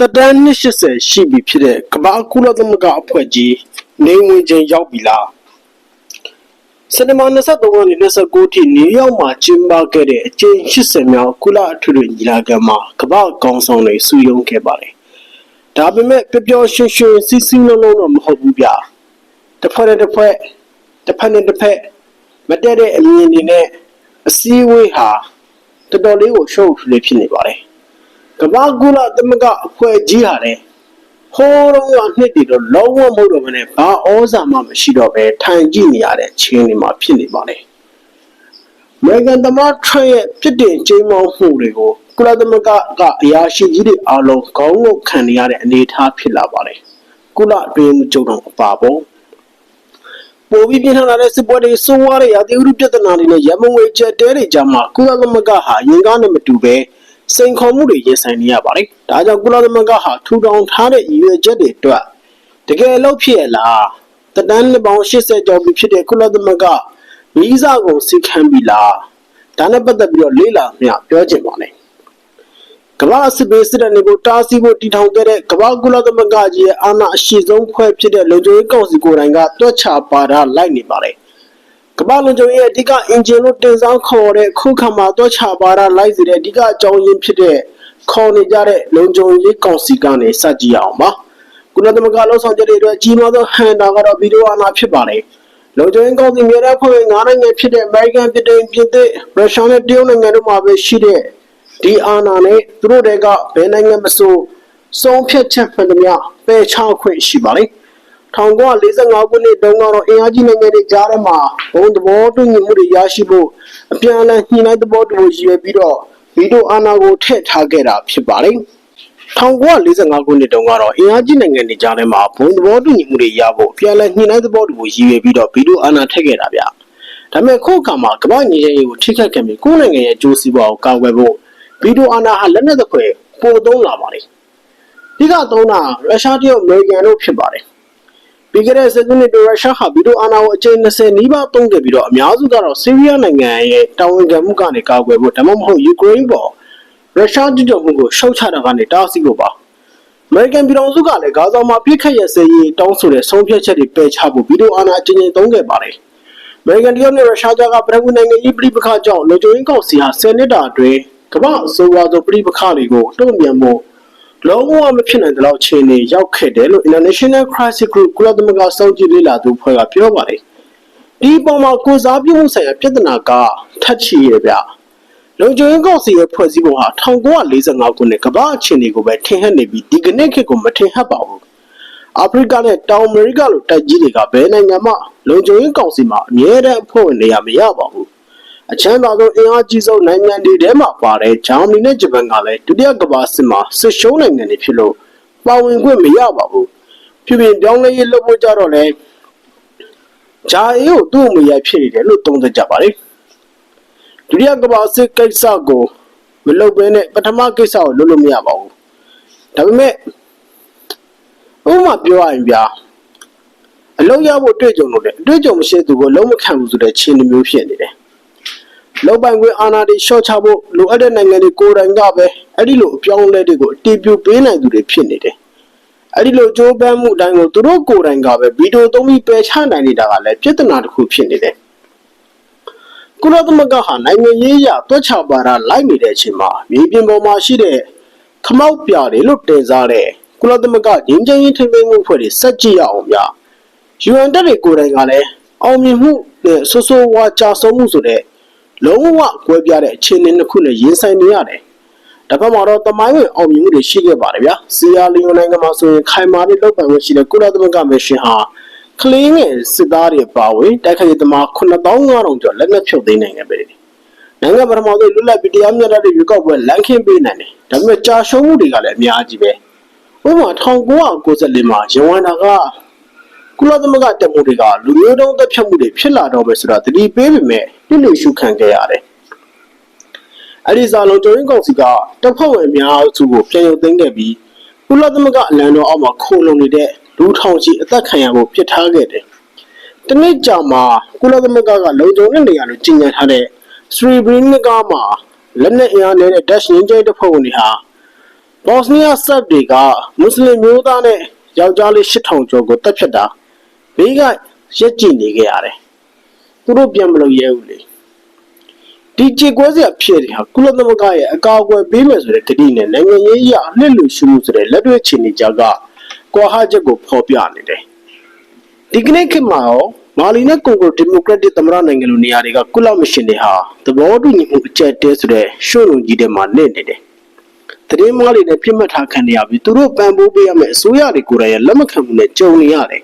တက်တန်း280ရှိပြီဖြစ်တဲ့ကမ္ဘာကုလသမဂ္ဂအဖွဲ့ကြီးနေဝင်ချိန်ရောက်ပြီလားစနေမ23ရက်နေ့29ထိနယူးယောက်မှာကျင်းပခဲ့တဲ့အကြိမ်80မြောက်ကုလအထွေထွေညီလာခံမှာကမ္ဘာကောင်ဆောင်တွေစုရုံးခဲ့ပါတယ်။ဒါပေမဲ့ပျော်ပျော်ရွှင်ရွှင်စီးစီးလုံးလုံးတော့မဟုတ်ဘူးဗျာ။တစ်ဖက်နဲ့တစ်ဖက်တစ်ဖက်နဲ့တစ်ဖက်မတည့်တဲ့အမြင်တွေနဲ့အစည်းအဝေးဟာတော်တော်လေးကိုရှုပ်ထွေးဖြစ်နေပါတယ်။ ကမ္ဘာကုလသမဂ္ဂအဖွဲ့ကြီးဟာလည်းဟိုးတော့ကနှစ်တည်တော့လုံးဝမဟုတ်တော့ဘဲနဲ့ဘာဩဇာမှမရှိတော့ပဲထိုင်ကြည့်နေရတဲ့ချင်းတွေမှာဖြစ်နေပါလေ။မေဂန်သမတ်ထရရဲ့ပြစ်တင်ချိန်မောင်းမှုတွေကိုကုလသမဂ္ဂကအရာရှိကြီးတွေအားလုံးခေါင်းငုတ်ခံနေရတဲ့အနေအထားဖြစ်လာပါလေ။ကုလအတွင်းကျုံတော်အပါပေါ့ပိုပြီးပြင်းထန်လာတဲ့စစ်ပွဲတွေစိုးဝါးတဲ့ရာသီဥတုပြဿနာတွေနဲ့ရမုံဝေချက်တဲတွေကြားမှာကုလသမဂ္ဂဟာရင်ကားနဲ့မတူပဲ စိန်ခေါ်မှုတွေရင်ဆိုင်နေရပါတယ်။ဒါကြောင့်ကုလသမဂ္ဂဟာထူထောင်ထားတဲ့ရည်ရွယ်ချက်တွေအတွက်တကယ်အလုပ်ဖြစ်ရလား။တတန်းနှစ်ပေါင်း80ကျော်ပြီဖြစ်တဲ့ကုလသမဂ္ဂဗီဇာကိုစီခံပြီလား။ဒါနဲ့ပတ်သက်ပြီးတော့လေးလာမြပြောချင်ပါနဲ့။ကမ္ဘာစစ်ဘေးစစ်တပ်တွေကိုတားဆီးဖို့တည်ထောင်ခဲ့တဲ့ကမ္ဘာကုလသမဂ္ဂကြီးရဲ့အာဏာအရှိဆုံးဖွဲ့ဖြစ်တဲ့လုံခြုံရေးကောင်စီကိုယ်တိုင်ကတွက်ချပါတာလိုက်နေပါတယ်။ ကမ္ဘာလုံခြုံရေးအဓိကအင်ဂျင်လို့တင်ဆောင်ခေါ်တဲ့ခုခံမှာတွက်ချပါတာလိုက်စေတဲ့အဓိကအကြောင်းရင်းဖြစ်တဲ့ခေါ်နေကြတဲ့လုံခြုံရေးကောင်စီကနေစကြည့်အောင်ပါ။ကုလသမဂ္ဂလုံဆောင်ချက်တွေအတွက်ကြီးမားသောဟန်တာကတော့ဗီဒီယိုအာဏာဖြစ်ပါတယ်။လုံခြုံရေးကောင်စီမြေသားဖွဲ့ဝင်၅နိုင်ငံဖြစ်တဲ့အမေရိကန်ပြည်ထောင်ပြင်သစ်ရုရှားနဲ့တရုတ်နိုင်ငံတို့မှာပဲရှိတဲ့ဒီအာဏာနဲ့သူတို့တွေကဘယ်နိုင်ငံမဆိုဆုံးဖြတ်ချက်ဖန်သမျှပယ်ချခွင့်ရှိပါလိမ့် 1945ခုနှစ်တုန်းကတော့အင်အားကြီးနိုင်ငံတွေကြားထဲမှာဘုံသဘောတူညီမှုတွေရရှိဖို့အပြန်အလှန်ညှိနှိုင်းသဘောတူရည်ရွယ်ပြီးတော့ဗီတိုအာဏာကိုထည့်ထားခဲ့တာဖြစ်ပါတယ်1945ခုနှစ်တုန်းကတော့အင်အားကြီးနိုင်ငံတွေကြားထဲမှာဘုံသဘောတူညီမှုတွေရဖို့အပြန်အလှန်ညှိနှိုင်းသဘောတူကိုရည်ရွယ်ပြီးတော့ဗီတိုအာဏာထည့်ခဲ့တာဗျ။ဒါပေမဲ့ခုအခါမှာကမ္ဘာ့ညီရေးကိုထိခိုက်ခဲ့ပြီးကိုယ်နိုင်ငံရဲ့အကျိုးစီးပွားကိုကာကွယ်ဖို့ဗီတိုအာဏာဟာလက်နက်တစ်ခွဲပို့သုံးလာပါလိမ့်။ဒီကသုံးတာရုရှားတရုတ်အမေရိကန်တို့ဖြစ်ပါတယ်။ ပြီးခဲ့တဲ့စက်တင်ဘာရုရှားဟာဗီတိုအာဏာကိုအကြိမ်20နီးပါးသုံးခဲ့ပြီးတော့အများစုကတော့ဆီးရီးယားနိုင်ငံရဲ့တာဝန်ခံမှုကနေကာကွယ်ဖို့ဒါမှမဟုတ်ယူကရိန်းပေါ်ရုရှားကျူးကျော်မှုကိုရှုတ်ချတာကနေတားဆီးဖို့ပါအမေရိကန်ပြည်ထောင်စုကလည်းဂါဇာမှာပြစ်ခတ်ရစေရေးတောင်းဆိုတဲ့ဆုံးဖြတ်ချက်တွေပယ်ချဖို့ဗီဒီယိုအာဏာအကျဉ်းချင်းသုံးခဲ့ပါတယ်။အမေရိကန်တရုတ်နဲ့ရုရှားကြားကပထမနိုင်ငံကြီးပြည်ပခါကြောင့်လူချိုရင်းကောက်စီဟာ10နှစ်တာအတွင်းကမ္ဘာအစိုးရသောပြည်ပခါတွေကိုတုံ့ပြန်ဖို့ လုံးဝမဖြစ်နိုင်တဲ့လောက်အခြေအနေရောက်ခဲ့တယ်လို့ International Crisis Group ကုလသမဂ္ဂစောင့်ကြည့်လေ့လာသူဖွဲ့ကပြောပါတယ်။ဒီပုံမှာကိုစားပြုမှုဆိုင်ရာပြဿနာကထပ်ချီရဗျ။လုံခြုံရေးကောင်စီရဲ့ဖွဲ့စည်းပုံဟာ1945ခုနှစ်ကမ္ဘာအခြေအနေကိုပဲထင်ဟပ်နေပြီးဒီကနေ့ခေတ်ကိုမထင်ဟပ်ပါဘူး။အာဖရိကနဲ့တောင်အမေရိကလိုတိုက်ကြီးတွေကဘယ်နိုင်ငံမှလုံခြုံရေးကောင်စီမှာအမြဲတမ်းအဖွဲ့ဝင်နေရမရပါဘူး။ အချမ်းသာဆုံးအင်အားကြီးဆုံးနိုင်ငံတွေထဲမှာပါတဲ့ဂျာမနီနဲ့ဂျပန်ကလည်းဒုတိယကမ္ဘာစစ်မှာစစ်ရှုံးနိုင်ငံတွေဖြစ်လို့ပါဝင်ခွင့်မရပါဘူး။ပြည်ပြင်ပြောင်းလဲရေးလုပ်ဖို့ကြတော့လေဂျာအေးကိုသူ့အမရဖြစ်နေတယ်လို့သုံးသပ်ကြပါတယ်။ဒုတိယကမ္ဘာစစ်ကိစ္စကိုမလုပ်ဘဲနဲ့ပထမကိစ္စကိုလုပ်လို့မရပါဘူးဒါပေမဲ့ဥပမာပြောရရင်ဗျာအလုံးရဖို့တွေ့ကြုံလို့လေအတွေ့အကြုံမရှိသူကိုလုံးမခံဘူးဆိုတဲ့ခြေနှမျိုးဖြစ်နေတယ် လောက်ပိုင်ခွင့်အာဏာတွေရှော့ချဖို့လိုအပ်တဲ့နိုင်ငံတွေကိုယ်တိုင်ကပဲအဲ့ဒီလိုအပြောင်းအလဲတွေကိုအတီးပြပေးနိုင်သူတွေဖြစ်နေတယ်အဲ့ဒီလိုကြိုးပမ်းမှုအတိုင်းကိုသူတို့ကိုယ်တိုင်ကပဲဗီဒီယိုသုံးပြီးပယ်ချနိုင်နေတာကလည်းပြဿနာတစ်ခုဖြစ်နေတယ်ကုလသမဂ္ဂဟာနိုင်ငံရေးအရတွက်ချပါတာလိုက်နေတဲ့အချိန်မှာမြေပြင်ပေါ်မှာရှိတဲ့ခမောက်ပြတယ်လို့တင်စားတဲ့ကုလသမဂ္ဂငင်းချင်းရေးထိန်းသိမ်းမှုဖွဲ့တွေစက်ကြည့်ရအောင်ဗျ။ UN တက်တွေကိုယ်တိုင်ကလည်းအောင်မြင်မှုနဲ့ဆိုးဆိုးဝါးကြာဆုံးမှုဆိုတဲ့ လုံးဝကွဲပြားတဲ့အခြေအနေတစ်ခုနဲ့ရင်ဆိုင်နေရတယ်။ဒါပေမဲ့တော့တမိုင်းဝင်အောင်မြင်မှုတွေရှိခဲ့ပါတယ်ဗျာ။ဆီယာလီယိုနိုင်ငံမှာဆိုရင်ခိုင်မာတဲ့လောက်ပိုင်မှုရှိတဲ့ကုလသမဂ္ဂမရှင်ဟာကလေးငယ်စစ်သားတွေပါဝင်တိုက်ခိုက်ရေးသမား9500ကျော်လက်နက်ဖြုတ်သိမ်းနိုင်ခဲ့ပြီ။နိုင်ငံပထမဆုံးလွတ်လပ်ပြီးတရားမျှတတဲ့ရွေးကောက်ပွဲလမ်းခင်းပေးနိုင်တယ်။ဒါပေမဲ့ကြာရှုံးမှုတွေကလည်းအများကြီးပဲ။ဥပမာ1994မှာရဝန္တာကကုလသမဂ္ဂတပ်မှုတွေကလူမျိုးတုံးတပ်ဖြတ်မှုတွေဖြစ်လာတော့မယ်ဆိုတာတတိပေးပေမဲ့ ပြည့်လူရှုခံခဲ့ရတယ်။အဲဒီစာလုံးကျုံရင်ကောင်စီကတပ်ဖွဲ့ဝင်အများစုကိုပြန်ရုပ်သိမ်းခဲ့ပြီးကုလသမဂ္ဂအလံတော်အောက်မှာခိုလုံနေတဲ့လူထောင်ချီအသက်ခံရဖို့ပြစ်ထားခဲ့တယ်။တနစ်ကြာမှာကုလသမဂ္ဂကလုံခြုံတဲ့နေရာလို့ကြီးညာထားတဲ့စရီဘရီနစ်ကာမှာလက်နက်အင်အားနဲ့ Dash ရင်းကျဲတပ်ဖွဲ့ဝင်တွေဟာဘော့စနီးယားဆပ်တွေကမွတ်စလင်မျိုးသားနဲ့ယောက်ျားလေး8000ကျော်ကိုတပ်ဖြတ်တာဘေးကရက်ကြည့်နေကြရတယ် သူတို့ပြန်မလို့ရဲဘူးလေဒီကြေကွဲစရာဖြစ်တယ်ဟာကုလသမဂ္ဂရဲ့အကာအကွယ်ပေးမယ်ဆိုတဲ့ကတိနဲ့နိုင်ငံရေးအရအလှစ်လို့ရှိမှုဆိုတဲ့လက်တွေ့အခြေအနေကြကကွာဟချက်ကိုဖော်ပြနေတယ်ဒီကနေ့ခေတ်မှာရောမာလီနဲ့ကွန်ဂိုဒီမိုကရက်တစ်သမ္မတနိုင်ငံလိုနေရာတွေကကုလမရှင်တွေဟာသဘောတူညီမှုအကျက်တဲဆိုတဲ့ရှုံ့လုံကြီးတဲ့မှာနေနေတယ်တရင်မားလေးနဲ့ပြစ်မှတ်ထားခံနေရပြီးသူတို့ပံ့ပိုးပေးရမယ့်အစိုးရတွေကိုယ်တိုင်လက်မခံမှုနဲ့ကြုံနေရတယ်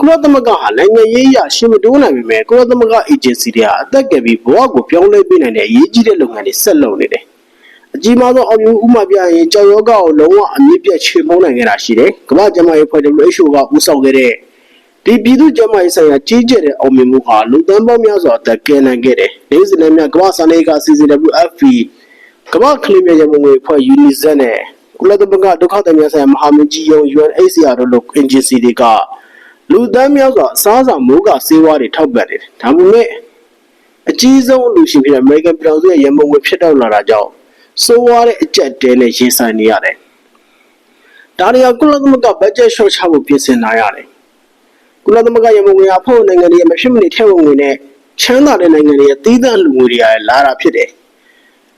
ကုလသမဂ္ဂဟာနိုင်ငံရေးအရရှင်းမတိုးနိုင်ပေမဲ့ကုလသမဂ္ဂအေဂျင်စီတွေဟာအသက်ကယ်ပြီးဘဝကိုပြောင်းလဲပေးနိုင်တဲ့အရေးကြီးတဲ့လုပ်ငန်းတွေဆက်လုပ်နေတယ်အကြီးမားဆုံးအောင်မြင်ဥမာပြရင်ကြောက်ရောဂါကိုလုံးဝအမြင့်ပြတ်ချေမှုန်းနိုင်ခဲ့တာရှိတယ်။ကမ္ဘာ့ကျန်းမာရေးဖွဲ့ WHO ကဦးဆောင်ခဲ့တဲ့ဒီပြည်သူ့ကျန်းမာရေးဆိုင်ရာကြီးကျယ်တဲ့အောင်မြင်မှုဟာလူသန်းပေါင်းများစွာအသက်ကယ်နိုင်ခဲ့တယ်။ဒေသနဲ့မြကမ္ဘာ့စာနေက CCWFP ကမ္ဘာ့ကလေးများရမငွေဖွဲ့ UNICEF နဲ့ကုလသမဂ္ဂဒုက္ခသည်များဆိုင်ရာမဟာမင်းကြီးရုံး UNHCR တို့လို agency တွေက လူသန်းများစွာအစားအစာမိုးကစေဝါတွေထောက်ပံ့နေတယ်။ဒါပေမဲ့အကြီးဆုံးလူရှင်ဖြစ်တဲ့ American ပြည်ထောင်စုရဲ့ရမငွေဖြစ်တော့လာတာကြောင့်စိုးဝါတဲ့အကြက်တဲနဲ့ရင်ဆိုင်နေရတယ်။ဒါတွေကကုလသမဂ္ဂဘတ်ဂျက်ရှော့ချဖို့ပြင်ဆင်လာရတယ်။ကုလသမဂ္ဂရမငွေအဖို့နိုင်ငံတွေမဖြစ်မနေထည့်ဝင်ငွေနဲ့ချမ်းသာတဲ့နိုင်ငံတွေရဲ့သီးသန့်လူငွေတွေရလာတာဖြစ်တယ်။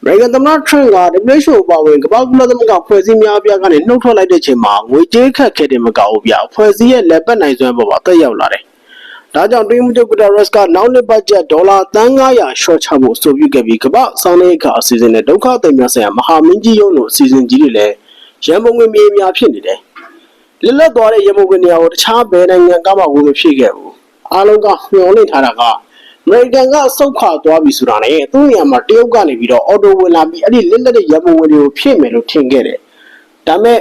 နိုင်ငံသမ္မတထရန့်က WHO ပါဝင်ကမ္ဘာကုလသမဂ္ဂဖွဲ့စည်းများအပြားကနေနှုတ်ထွက်လိုက်တဲ့ချိန်မှာငွေကြေးခက်ခဲတယ်မကဘူးဗျဖွဲ့စည်းရဲ့လက်ပတ်နိုင်စွမ်းပေါ်မှာတက်ရောက်လာတယ်။ဒါကြောင့်တွင်းမှုချုပ်ဂူတာရက်စ်ကနောက်နှစ်ဘတ်ဂျက်ဒေါ်လာတန်း900ရှော့ချဖို့အဆိုပြုခဲ့ပြီးကမ္ဘာစောင်းနေခါအစီအစဉ်နဲ့ဒုက္ခသည်များဆိုင်ရာမဟာမင်းကြီးရုံးတို့အစီအစဉ်ကြီးတွေလည်းရန်ပုံငွေမြေများဖြစ်နေတယ်။လက်လက်သွားတဲ့ရန်ပုံငွေနေရာကိုတခြားဘယ်နိုင်ငံကမှဝင်မဖြစ်ခဲ့ဘူး။အားလုံးကမျှော်လင့်ထားတာကအ မေရိကန်ကစုတ်ခွာသွားပြီဆိုတာနဲ့သူ့နေရာမှာတရုတ်ကနေပြီးတော့အော်တိုဝင်လာပြီးအဲ့ဒီလက်လက်တဲ့ရပုံဝင်တွေကိုဖြည့်မယ်လို့ထင်ခဲ့တယ်။ဒါမဲ့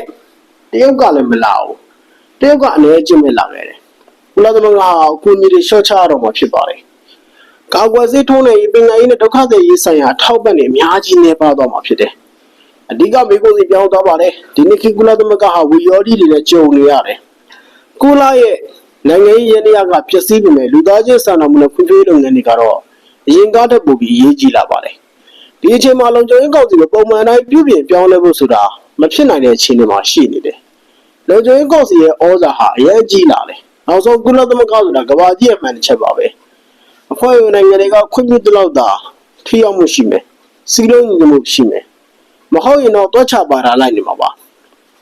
တရုတ်ကလည်းမလာဘူး။တရုတ်ကအနေအချင်းပဲလာခဲ့တယ်။ကုလသမဂ္ဂကအကူအညီတွေရှော့ချရတော့မှာဖြစ်ပါတယ်။ကာကွယ်ဆေးထိုးနေပညာရေးနဲ့ဒုက္ခသည်ရေးဆိုင်ရာထောက်ပံ့နေအများကြီးနေပါတော့မှာဖြစ်တယ်။အဓိကမေကိုစီပြောင်းသွားပါတယ်။ဒီနေ့ခေတ်ကုလသမဂ္ဂဟာဝီယော်ဒီတွေနဲ့ကြုံနေရတယ်။ကုလရဲ့ နိုင်ငံရေးရင်းနှီးကပျက်စီးပေမဲ့လူသားချင်းစာနာမှုနဲ့ဖွံ့ဖြိုးရေးလုပ်ငန်းတွေကတော့အရင်ကတည်းကပိုပြီးအရေးကြီးလာပါတယ်။ဒီအချိန်မှာလုံခြုံရေးကောင်စီကိုပုံမှန်တိုင်းပြုပြင်ပြောင်းလဲဖို့ဆိုတာမဖြစ်နိုင်တဲ့အခြေအနေမှာရှိနေတယ်။လုံခြုံရေးကောင်စီရဲ့ဩဇာဟာအရေးကြီးလာတယ်။နောက်ဆုံးကုလသမဂ္ဂဆိုတာကမ္ဘာကြီးရဲ့မှန်တစ်ချက်ပါပဲ။အဖွဲ့ဝင်နိုင်ငံတွေကခွင့်ပြုသလောက်သာထိရောက်မှုရှိမယ်။စီလုံးညီမှုရှိမယ်။မဟုတ်ရင်တော့တွက်ချပါထားလိုက်နေမှာပါ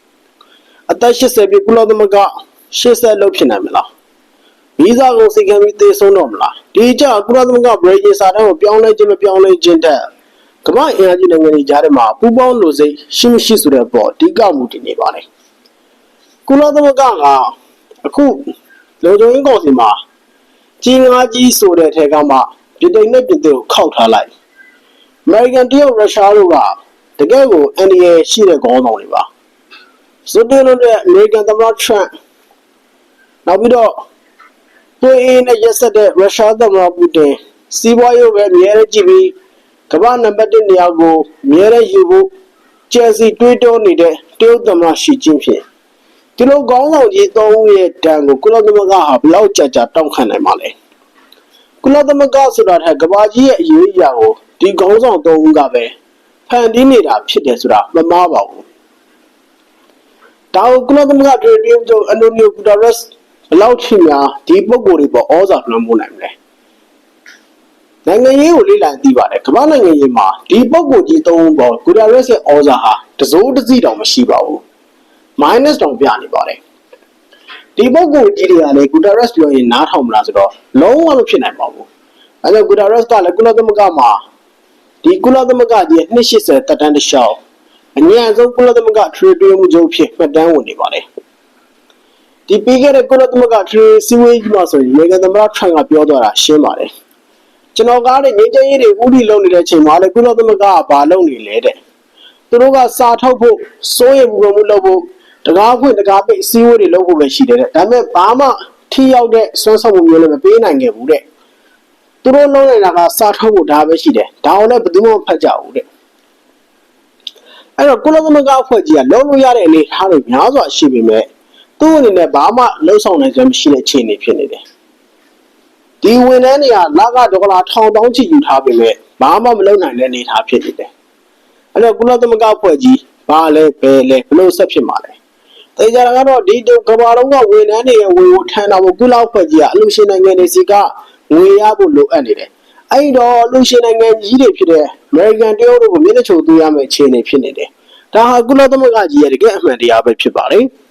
။အသက်80ပြည့်ကုလသမဂ္ဂ ရှေ့ဆက်လုပ်ဖြစ်နိုင်မလားဗီဇာကိုစိတ်ခံပြီးသေဆုံးတော့မလားဒီကြကုလသမဂ္ဂဘရေဂျင်စာတမ်းကိုပြောင်းလဲခြင်းမပြောင်းလဲခြင်းတက်ကမ္ဘာအင်အားကြီးနိုင်ငံတွေကြားထဲမှာပူးပေါင်းလို့စိတ်ရှိမရှိဆိုတဲ့ပေါ်အဓိကမှုတည်နေပါတယ်ကုလသမဂ္ဂကအခုလုံခြုံရေးကောင်စီမှာကြီးငါးကြီးဆိုတဲ့ထဲကမှပြည်တိန်နဲ့ပြည်သူကိုခောက်ထားလိုက်အမေရိကန်တရုတ်ရုရှားတို့ကတကယ်ကိုအန်ဒီယေရှိတဲ့ခေါင်းဆောင်တွေပါဇွတ်တင်လို့တဲ့အမေရိကန်သမ္မတထရန့် နောက်ပြီးတော့သွေးအေးနဲ့ရက်ဆက်တဲ့ရုရှားသမ္မတပူတင်စီးပွားရေးပဲအများကြီးကြည့်ပြီးကမ္ဘာနံပါတ်1နေရာကိုအများကြီးယူဖို့ကျယ်စီတွေးတောနေတဲ့တရုတ်သမ္မတရှီကျင်းဖြစ်ဒီလိုကောင်းဆောင်ကြီးသုံးဦးရဲ့တန်ကိုကုလသမဂ္ဂဟာဘလောက်ကြာကြာတောင်းခံနိုင်မှာလဲကုလသမဂ္ဂဆိုတာထက်ကမ္ဘာကြီးရဲ့အရေးအရာကိုဒီကောင်းဆောင်သုံးဦးကပဲဖန်တီးနေတာဖြစ်တယ်ဆိုတာမမှားပါဘူးဒါကိုကုလသမဂ္ဂပြည်တွင်းချုပ်အန်တိုနီယိုဂူတာရက်စ် ဘလောက်ထိများဒီပုံကိုယ်တွေပေါ်ဩဇာလွှမ်းမိုးနိုင်မလဲနိုင်ငံရေးကိုလေ့လာသိပါတယ်ကမ္ဘာနိုင်ငံရေးမှာဒီပုံကိုယ်ကြီးသုံးပေါ်ဂူတာရက်စ်ရဲ့ဩဇာဟာတစိုးတစည်းတောင်မရှိပါဘူး minus တောင်ပြနေပါတယ်ဒီပုံကိုယ်ကြီးတွေကလည်းဂူတာရက်စ်ပြောရင်နားထောင်မလားဆိုတော့လုံးဝမဖြစ်နိုင်ပါဘူးအဲဒါဂူတာရက်စ်ကလည်းကုလသမဂ္ဂမှာဒီကုလသမဂ္ဂကြီး280တက်တန်းတစ်လျှောက်အញ្ញံဆုံးကုလသမဂ္ဂထရီတွင်းမှုချုပ်ဖြစ်မှတ်တမ်းဝင်နေပါတယ် ဒီပြီးခဲ့တဲ့ကုလသမဂ္ဂထရီစီဝေးကြီးမှာဆိုရင်မေဂန်သမ္မတထရန့်ကပြောသွားတာရှင်းပါတယ်ကျွန်တော်ကားတဲ့ငြိမ်းချမ်းရေးတွေဥတီလုပ်နေတဲ့အချိန်မှာလေကုလသမဂ္ဂကဘာလုပ်နေလဲတဲ့သူတို့ကစာထုတ်ဖို့စိုးရိမ်မှုမှုလုပ်ဖို့တကားဖွင့်တကားပိတ်စီဝေးတွေလုပ်ဖို့ပဲရှိတယ်တဲ့ဒါပေမဲ့ဘာမှထိရောက်တဲ့စွမ်းဆောင်မှုမျိုးလည်းမပေးနိုင်ခဲ့ဘူးတဲ့သူတို့လုံးနေတာကစာထုတ်ဖို့ဒါပဲရှိတယ်ဒါအောင်လည်းဘယ်သူမှဖတ်ကြဘူးတဲ့အဲ့တော့ကုလသမဂ္ဂအဖွဲ့ကြီးကလုံးလို့ရတဲ့အနေအထားတွေများစွာရှိပေမဲ့ သူ့အနေနဲ့ဘာမှလှုပ်ဆောင်နိုင်စွမ်းမရှိတဲ့အခြေအနေဖြစ်နေတယ်ဒီဝန်ထမ်းတွေကလကဒေါ်လာထောင်တောင်းချီယူထားပေမဲ့ဘာမှမလုပ်နိုင်တဲ့အနေအထားဖြစ်နေတယ်အဲ့တော့ကုလသမဂ္ဂအဖွဲ့ကြီးဘာလဲဘယ်လဲဘလို့ဆက်ဖြစ်မှာလဲတေချာတာကတော့ဒီကမ္ဘာလုံးကဝန်ထမ်းတွေရဲ့ဝင်ကိုထမ်းတာကိုကုလအဖွဲ့ကြီးကအလူရှင်နိုင်ငံတွေစီကငွေရဖို့လိုအပ်နေတယ်အဲ့တော့အလူရှင်နိုင်ငံကြီးတွေဖြစ်တဲ့ American တရုတ်တို့ကိုမျက်နှာချိုသွေးရမယ့်အခြေအနေဖြစ်နေတယ်ဒါဟာကုလသမဂ္ဂကြီးရဲ့တကယ်အမှန်တရားပဲဖြစ်ပါလေ။